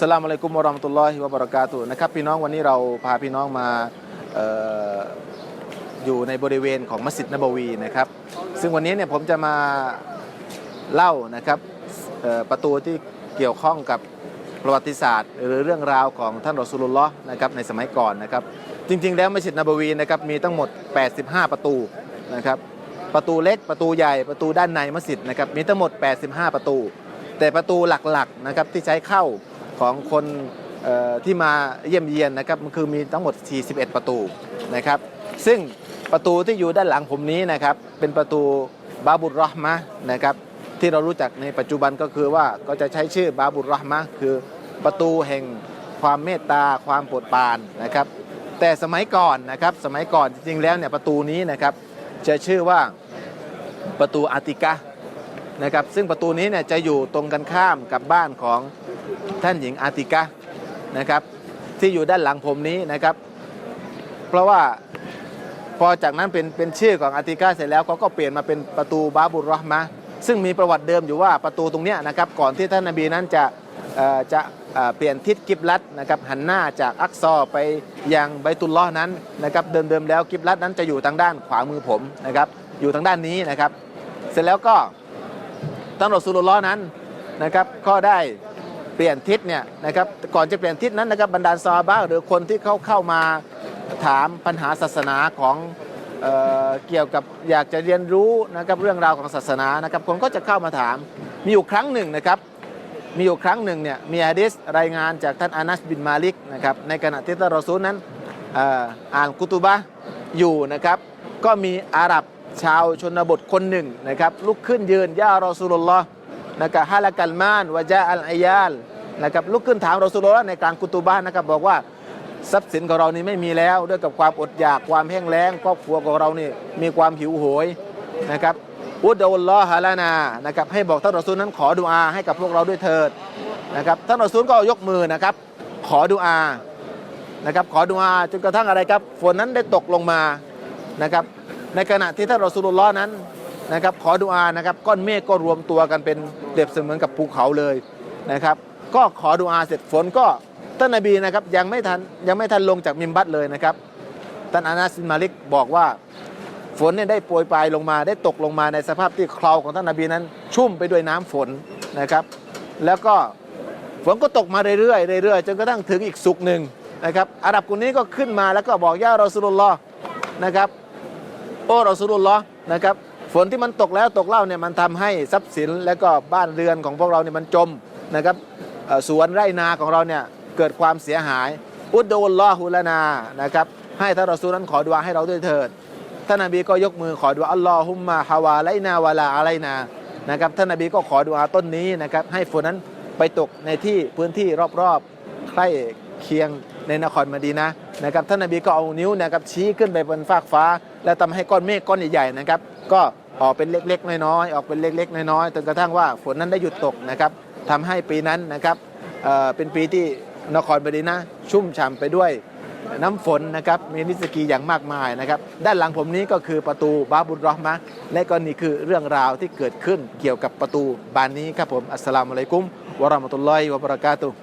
สลามอะลัยกุมรามตุลลอฮิวะบราะกาตุนะครับพี่น้องวันนี้เราพาพี่น้องมาอออยู่ในบริเวณของมัสยิดนบวีนะครับ ซึ่งวันนี้เนี่ยผมจะมาเล่านะครับประตูที่เกี่ยวข้องกับประวัติศาสตร์ หรือเรื่องราวของท่านรอซูลุลลอฮ์นะครับในสมัยก่อนนะครับ จริง ๆ แล้วมัสยิดนบวีนะครับมีทั้งหมด 85 ประตูนะครับประตูเล็กประตูใหญ่ประตูด้านในมัสยิดนะครับมีทั้งหมด 85 ประตู แต่ประตูหลักๆนะครับที่ใช้เข้า ของคนที่มาเยี่ยมเยียนนะครับมันคือมีทั้งหมด 41 ประตูนะครับ ซึ่งประตูที่อยู่ด้านหลังผมนี้นะครับเป็นประตูบาบุรเรห์มะนะครับที่เรารู้จักในปัจจุบันก็คือว่าก็จะใช้ชื่อบาบุรเรห์มะคือประตูแห่งความเมตตาความโปรดปรานนะครับ แต่สมัยก่อนนะครับสมัยก่อนจริงๆแล้วเนี่ยประตูนี้นะครับจะชื่อว่าประตูอาติกะนะครับซึ่งประตูนี้เนี่ยจะอยู่ตรงกันข้ามกับบ้านของ ท่านหญิงอาติกะนะครับ ที่อยู่ด้านหลังผมนี้นะครับ เพราะว่าพอจากนั้นเป็นเป็นชื่อของอาติกะเสร็จแล้วเขาก็เปลี่ยนมาเป็นประตูบาบุรห์มะซึ่งมีประวัติเดิมอยู่ว่าประตูตรงนี้นะครับก่อนที่ท่านนบีนั้นจะจะเปลี่ยนทิศกิบลัดนะครับหันหน้าจากอักซอไปยังไบตุลลอนั้นนะครับเดิมๆแล้วกิบลัดนั้นจะอยู่ทางด้านขวามือผมนะครับอยู่ทางด้านนี้นะครับ เสร็จแล้วก็ท่านรอซูลุลลอนั้นนะครับก็ได้ เปลี่ยนทิศเนี่ยนะครับก่อนจะเปลี่ยนทิศนั้นนะครับบรรดาซอฮาบะห์หรือคนที่เขาเข้ามาถามปัญหาศาสนาของเออเกี่ยวกับอยากจะเรียนรู้นะครับเรื่องราวของศาสนานะครับคนก็จะเข้ามาถามมีอยู่ครั้งหนึ่งนะครับมีอยู่ครั้งหนึ่งเนี่ยมีฮะดิษรายงานจากท่านอานัสบินมาลิกนะครับในขณะที่ท่านรอซูลนั้นอ่ออานกุตุบะอยู่นะครับก็มีอาหรับชาวชนบทคนหนึ่งนะครับลุกขึ้นยืนย่ารอซูลุลลอฮ์ นะครับฮาละกัลมานวะจาอัลอายาลนะครับลุกขึ้นถามรอสูลุลลอฮ์ในกลารกุตูบ้านนะครับบอกว่าทรัพย์สินของเรานี่ไม่มีแล้วด้วยกับความอดอยากความแห้งแล้งครอบครัวของเรานี่มีความหิวโหยนะครับอุดอุลลอฮะลานานะครับให้บอกท่านรอซูลนั้นขอดุอาให้กับพวกเราด้วยเถิดนะครับท่านรอซูลก็ยกมือนะครับ ขอดุอานะครับขอดุอาจนกระทั่งอะไรครับฝนนั้นได้ตกลงมานะครับในขณะที่ท่านรอซูลุลลอฮ์นั้น นะครับขอดุอานะครับก้อนเมฆก็รวมตัวกันเป็นเปรียบเสมือนกับภูเขาเลยนะครับก็ขอดุอาเสร็จฝนก็ท่านนบีนะครับยังไม่ทันยังไม่ทันลงจากมิมบัตเลยนะครับท่านอานาซินมาลิกบอกว่าฝนเนี่ยได้โปรยปลายลงมาได้ตกลงมาในสภาพที่เคราของท่านนบีนั้น ชุ่มไปด้วยน้ำฝนนะครับ แล้วก็ฝนก็ตกมาเรื่อยๆเรื่อยๆจนกระทั่งถึงอีกสุกหนึ่งนะครับอาหรับคนนี้ก็ขึ้นมาแล้วก็บอกย่ารอสุลลอฮ์นะครับโอ้รอสูลุลลอ์นะครับ ฝนที่มันตกแล้วตกเล่าเนี่ยมันทำให้ทรัพย์สินและก็บ้านเรือนของพวกเราเนี่ยมันจมนะครับสวนไร่นาของเราเนี่ยเกิดความเสียหาย อุดโดลลอฮุลนานะครับให้ท่านรอซูลนั้นขอดุอาให้เราด้วยเถิดท่านนบีก็ยกมือขอดุอาอัลลอฮุมมาฮาวาไลนาวะลาอะไลนานะครับท่านนบีก็ขอดุอาต้นนี้นะครับให้ฝนนั้นไปตกในที่พื้นที่รอบๆใกล้เคียงในนครมดีนะนะครับท่านนบีก็เอานิ้วนะครับชี้ขึ้นไปบนฟากฟ้า แล้วทำให้ก้อนเมฆก้อนใหญ่ๆนะครับก็ ออกเป็นเล็กๆ น้อยๆออกเป็นเล็กๆ น้อยๆจนกระทั่งว่าฝนนั้นได้หยุดตกนะครับทำให้ปีนั้นนะครับเเป็นปีที่นครมดีนะ ชุ่มฉ่ำไปด้วยน้ำฝนนะครับมีนิสกีอย่างมากมายนะครับ ด้านหลังผมนี้ก็คือประตูบาบุรราะห์มะและก็นี่คือเรื่องราวที่เกิดขึ้นเกี่ยวกับประตูบานนี้ครับผมอัสสลามุอะลัยกุมวะราะมะตุลลอฮิวะบะเราะกาตุฮ์